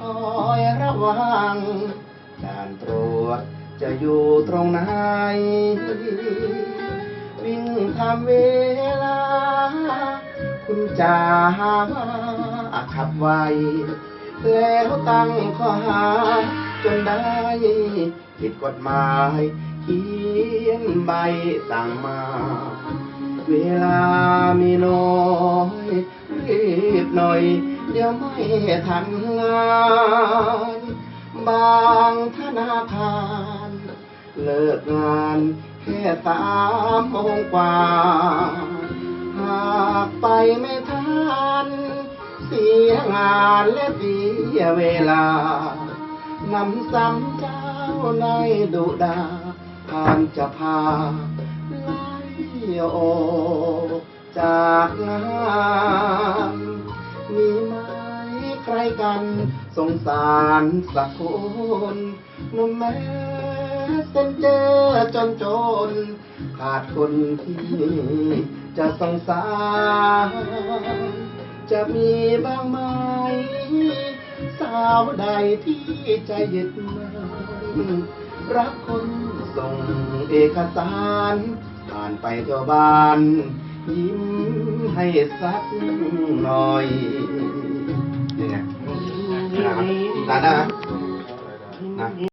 คอยระวังด่านตรวจจะอยู่ตรงไหน วิ่งทำเวลา คุณจะหาว่าขับไว แล้วตั้งข้อหา จนได้ ผิดกฎหมายเขียนใบสั่งมา เวลามีน้อยรีบหน่อย เดี๋ยวไม่ทันงานบางธนาคาร เลิกงานแค่สามโมงกว่า หากไปไม่ทัน เสียงานและเสียเวลานำซ้ำเจ้าในดุดาผ่านจะพาไล่ออกจากงาน ใครกัน สงสารสักคนหนุ่มแม้เส้นเจอจนจน ขาดคนที่จะสงสาร จะมีบ้างไหม สาวใดที่ใจยึดมันรักคนส่งเอกสารผ่านไปเที่ยวบ้าน ยิ้มให้สักหน่อย দাদা না।